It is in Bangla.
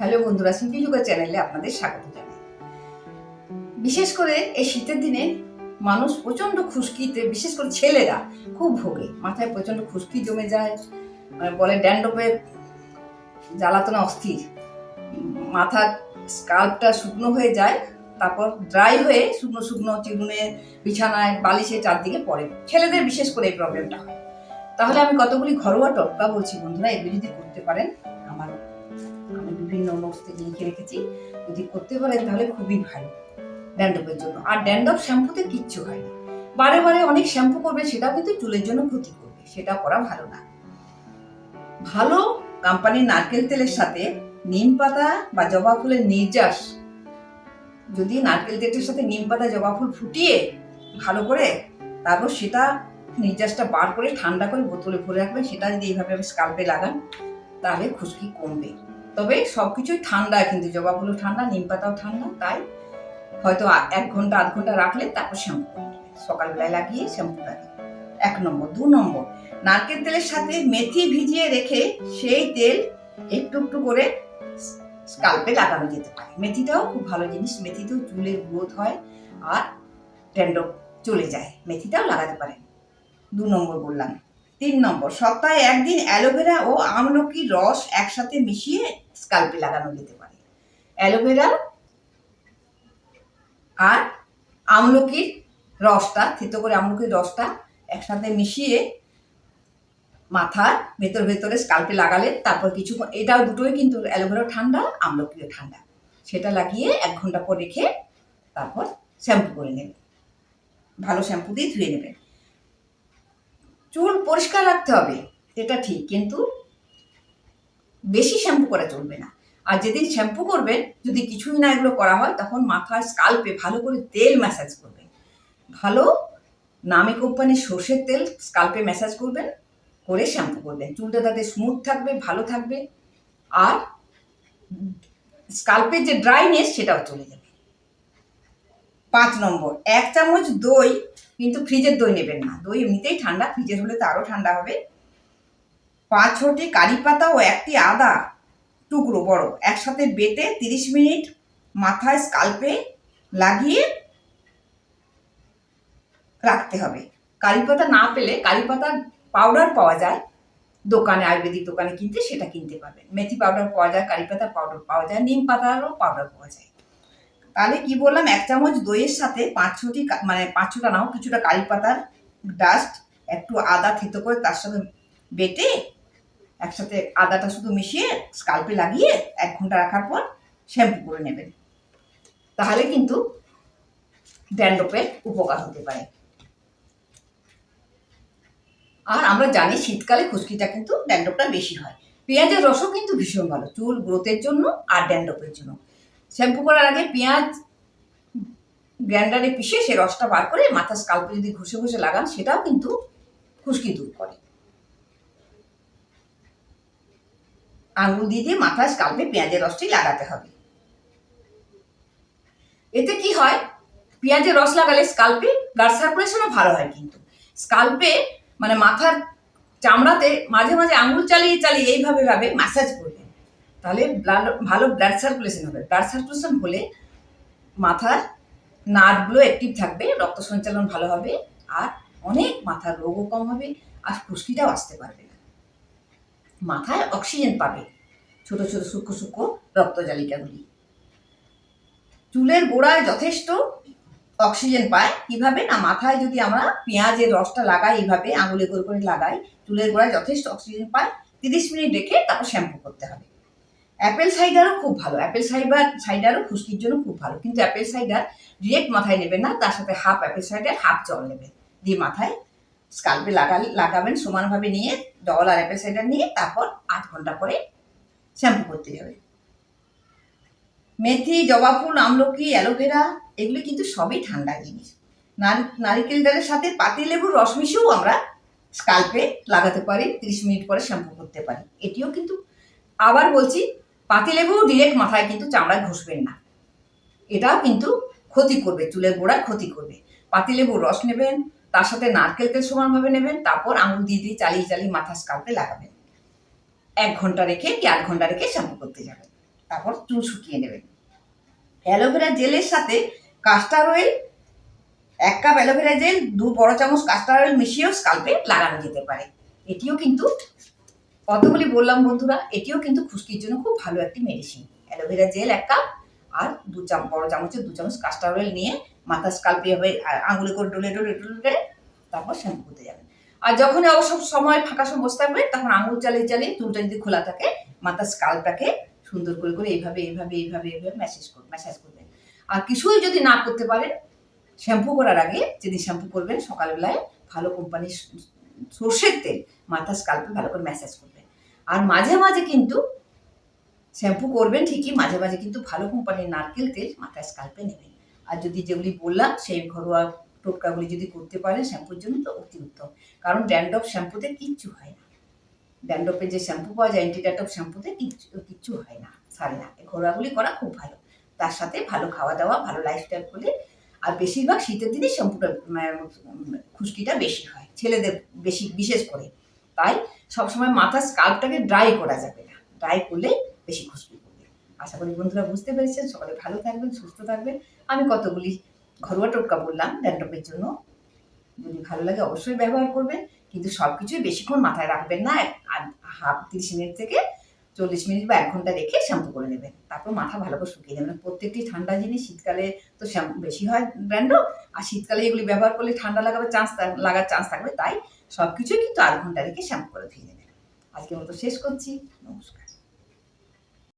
হ্যালো বন্ধুরা, সিম্পি যুগা চ্যানেলে আপনাদের স্বাগত জানাই। বিশেষ করে এই শীতের দিনে মানুষ প্রচণ্ড খুশকিতে, বিশেষ করে ছেলেরা খুব ভোগে। মাথায় প্রচণ্ড খুশকি জমে যায় মানে বলে ড্যান্ডপে জ্বালাতনা অস্থির। মাথার স্কাল্পটা শুকনো হয়ে যায়, তারপর ড্রাই হয়ে শুকনো শুকনো চিরুনে, বিছানায়, বালিশে চারদিকে পড়ে। ছেলেদের বিশেষ করে এই প্রবলেমটা হয়। তাহলে আমি কতগুলি ঘরোয়া টটকা বলছি বন্ধুরা, এগুলি যদি করতে পারেন নোটস লিখে রেখেছি। যদি করতে পারেন তাহলে খুবই ভালো ড্যান্ডপের জন্য। আর ড্যান্ডপ শ্যাম্পুতে কিচ্ছু হয় না। বারে বারে অনেক শ্যাম্পু করবে, সেটাও কিন্তু চুলের জন্য ক্ষতি করবে, সেটা করা ভালো না। ভালো কোম্পানির নারকেল তেলের সাথে নিম পাতা বা জবা ফুলের নির্যাস, যদি নারকেল তেলের সাথে নিম পাতা, জবা ফুল ফুটিয়ে ভালো করে, তারপর সেটা নির্যাসটা বার করে ঠান্ডা করে বোতলে ভরে রাখবেন, সেটা যদি এইভাবে স্কাল্পে লাগান, তাহলে খুশকি কমবে। তবে সবকিছুই ঠান্ডা কিন্তু জবা ফুলও ঠান্ডা, নিম পাতাও ঠান্ডা, তাই হয়তো এক ঘণ্টা, আধ ঘণ্টা রাখলে তারপর শ্যাম্পু সকালবেলায় লাগিয়ে শ্যাম্পু লাগে এক নম্বর। দু নম্বর। নারকেল তেলের সাথে মেথি ভিজিয়ে রেখে সেই তেল একটু একটু করে স্কাল্পে লাগানো যেতে পারে। মেথিটাও খুব ভালো জিনিস। মেথিতেও চুলের গ্রোথ হয় আর ট্যান্ডব চলে যায়। মেথিটাও লাগাতে পারেন। দু নম্বর বললাম। তিন নম্বর, সপ্তাহে একদিন অ্যালোভেরা ও আমলকির রস একসাথে মিশিয়ে স্কাল্পে লাগানো যেতে পারে। অ্যালোভেরা আর আমলকির রসটা, থেতো করে আমলকির রসটা একসাথে মিশিয়ে মাথার ভেতর ভেতরে স্কাল্পে লাগালে তারপর কিছু এটাও দুটোই কিন্তু অ্যালোভেরা ঠান্ডা, আমলকিও ঠান্ডা। সেটা লাগিয়ে এক ঘণ্টা পর রেখে তারপর শ্যাম্পু করে নেবেন ভালো শ্যাম্পু দিয়ে ধুয়ে নেবেন চুল পরিষ্কার রাখতে হবে, এটা ঠিক, কিন্তু বেশি শ্যাম্পু করা চলবে না। আর যেদিন শ্যাম্পু করবেন, যদি কিছুই না এগুলো করা হয়, তখন মাথার স্কাল্পে ভালো করে তেল ম্যাসাজ করবেন। ভালো নামি কোম্পানির সর্ষের তেল স্কাল্পে ম্যাসাজ করবেন, করে শ্যাম্পু করবেন। চুলটা তাতে স্মুথ থাকবে, ভালো থাকবে, আর স্কাল্পের যে ড্রাইনেস সেটাও চলে যাবে। পাঁচ নম্বর। এক চামচ দই, কিন্তু ফ্রিজের দই নেবেন না। দই এমনিতেই ঠান্ডা, ফ্রিজের হলে তো আরও ঠান্ডা হবে। পাঁচ ছটি কারি পাতা ও একটি আদা টুকরো বড়, একসাথে বেটে তিরিশ মিনিট মাথায় স্কাল্পে লাগিয়ে রাখতে হবে। কারি পাতা না পেলে কারি পাতার পাউডার পাওয়া যায়। দোকানে, আয়ুর্বেদিক দোকানে কিনতে সেটা কিনতে পারবেন। মেথি পাউডার পাওয়া যায়, কারি পাতা পাউডার পাওয়া যায়, নিম পাতারও পাউডার পাওয়া যায়। তাহলে কি বললাম? এক চামচ দইয়ের সাথে পাঁচ ছটি মানে পাঁচ ছটা নাও, কিছুটা কারি পাতার ডাস্ট একটু আদা থেতো করে তার সাথে বেটে একসাথে আদাটা শুধু মিশিয়ে স্কাল্পে লাগিয়ে এক ঘণ্টা রাখার পর শ্যাম্পু করে নেবেন। তাহলে কিন্তু ড্যান্ড্রফের উপকার হতে পারে। আর আমরা জানি শীতকালে খুশকিটা কিন্তু ড্যান্ড্রফটা বেশি হয়। পেঁয়াজের রসও কিন্তু ভীষণ ভালো, চুল গ্রোথের জন্য আর ড্যান্ড্রফের জন্য। শ্যাম্পু করার আগে পেঁয়াজ গ্রাইন্ডারে পিষে সে রসটা বার করে মাথা স্কাল্পে যদি ঘষে ঘষে লাগান, সেটাও কিন্তু খুশকি দূর করে। আঙুল দিয়ে দিয়ে মাথায় স্কাল্পে পেঁয়াজের রসটি লাগাতে হবে। এতে কি হয়? পেঁয়াজের রস লাগালে স্কাল্পে ব্লাড সার্কুলেশনও ভালো হয় কিন্তু। স্কাল্পে মানে মাথার চামড়াতে মাঝে মাঝে আঙুল চালিয়ে চালিয়ে এইভাবে ভাবে ম্যাসাজ করবেন তাহলে ব্লাড ভালো ব্লাড সার্কুলেশন হবে। ব্লাড সার্কুলেশন হলে মাথার নার্ভগুলো অ্যাক্টিভ থাকবে, রক্ত সঞ্চালন ভালো হবে, আর অনেক মাথার রোগও কম হবে, আর খুশকিটাও আসতে পারবে না। মাথায় অক্সিজেন পাবে, ছোট ছোট সূক্ষ্ম সূক্ষ্ম রক্তজালিকাগুলি। চুলের গোড়ায় যথেষ্ট অক্সিজেন পায়, কীভাবে না মাথায় যদি আমরা পেঁয়াজের রসটা লাগাই, এইভাবে আঙুলে করে করে লাগাই, চুলের গোড়ায় যথেষ্ট অক্সিজেন পায়, তিরিশ মিনিট রেখে তারপর শ্যাম্পু করতে হবে। অ্যাপেল সাইডারও খুব ভালো। অ্যাপেল সাইডার সাইডারও খুশকির জন্য খুব ভালো। কিন্তু অ্যাপেল সাইডার ডিরেক্ট মাথায় নেবেন না, তার সাথে হাফ অ্যাপেল সাইডার হাফ জল নেবেন দিয়ে মাথায় স্কাল্পে লাগালে লাগাবেন, সমানভাবে নিয়ে জল আর অ্যাপেল সাইডার নিয়ে, তারপর আধ ঘণ্টা পরে শ্যাম্পু করতে যাবে। মেথি, জবা ফুল, আমলকি অ্যালোভেরা এগুলো কিন্তু সবই ঠান্ডা জিনিস। নার- নারকেল তেলের সাথে পাতিলেবুর রস মিশিয়েও আমরা স্কাল্পে লাগাতে পারি, তিরিশ মিনিট পরে শ্যাম্পু করতে পারি। এটিও কিন্তু আবার বলছি পাতিলেবু ডিরেক্ট মাথায় কিন্তু চামড়ায় ঘষবেন না। এটাও কিন্তু ক্ষতি করবে, চুলের গোড়ায় ক্ষতি করবে। পাতিলেবুর রস নেবেন, তার সাথে নারকেল তেল সমানভাবে নেবেন, তারপর আঙুল দিয়ে দিয়ে চালিয়ে চালিয়ে মাথা স্কাল্পে লাগাবেন। এক ঘণ্টা রেখে কি আধ ঘণ্টা রেখে শ্যাম্পু করতে যাবেন। তারপর চুল শুকিয়ে নেবেন। অ্যালোভেরা জেলের সাথে কাস্টার অয়েল এক কাপ অ্যালোভেরা জেল দু বড় চামচ কাস্টার অয়েল মিশিয়েও স্কাল্পে লাগানো যেতে পারে। এটিও কিন্তু কতগুলি বললাম, বন্ধুরা, এটিও কিন্তু খুশকির জন্য খুব ভালো একটি মেডিসিন অ্যালোভেরা জেল এক কাপ আর দু চাম, বড় চামচের দু চামচ কাস্টার অয়েল নিয়ে মাথা স্কাল্পে হবে আঙুলে করে ডলে ডলে ডলে তারপর শ্যাম্পু করতে যাবেন। আর যখন অবশ্য সময় ফাঁকা সময় বসে থাকবে তখন আঙুল চালিয়ে চালিয়ে চুলটা যদি খোলা থাকে মাথার স্কাল্পটাকে সুন্দর করে করে এইভাবে এইভাবে এইভাবে এইভাবে ম্যাসেজ করবে ম্যাসাজ করবেন। আর কিছুই যদি না করতে পারেন শ্যাম্পু করার আগে যদি শ্যাম্পু করবেন, সকালবেলায় ভালো কোম্পানির সর্ষের তেল মাথা স্কাল্পে ভালো করে ম্যাসাজ করবেন। আর মাঝে মাঝে কিন্তু শ্যাম্পু করবেন ঠিকই, মাঝে মাঝে কিন্তু ভালো কোম্পানির নারকেল তেল মাথায় স্কাল্পে নেবেন। আর যদি যেগুলি বললাম, সেই ঘরোয়া টোটকাগুলি যদি করতে পারেন শ্যাম্পুর জন্য তো অতি উত্তম। কারণ ড্যান্ড্রফ শ্যাম্পুতে কিচ্ছু হয় না। ড্যান্ড্রফের যে শ্যাম্পু পাওয়া যায় অ্যান্টিড্যান্ড্রফ শ্যাম্পুতে কিচ্ছু কিচ্ছু হয় না সারে না। এই ঘোরাগুলি করা খুব ভালো। তার সাথে ভালো খাওয়া দাওয়া, ভালো লাইফস্টাইল করলে আর বেশিরভাগ শীতের দিনে শ্যাম্পুটা খুশকিটা বেশি হয়। ছেলেদের বেশি, বিশেষ করে। তাই সবসময় মাথার স্কাল্পটাকে ড্রাই করা যাবে না। ড্রাই করলে বেশি খুশকি করবে। আশা করি বন্ধুরা বুঝতে পেরেছেন। সকালে ভালো থাকবেন, সুস্থ থাকবেন। আমি কতগুলি ঘরোয়া টোটকা বললাম ড্যান্ড্রফের জন্য। যদি ভালো লাগে অবশ্যই ব্যবহার করবেন। কিন্তু সব কিছুই বেশিক্ষণ মাথায় রাখবেন না। হাফ, তিরিশ মিনিট থেকে চল্লিশ মিনিট বা এক ঘণ্টা রেখে শ্যাম্পু করে নেবেন। তারপর মাথা ভালো করে শুকিয়ে নেবেন প্রত্যেকটি ঠান্ডা জিনিস শীতকালে তো শ্যাম্পু বেশি হয় ব্র্যান্ডও আর শীতকালে এগুলি ব্যবহার করলে ঠান্ডা লাগাবার চান্স লাগার চান্স থাকবে। তাই সব কিছুই কিন্তু আধ ঘণ্টা রেখে শ্যাম্পু করে ধুয়ে নেবেন। আজকের মতো শেষ করছি। নমস্কার।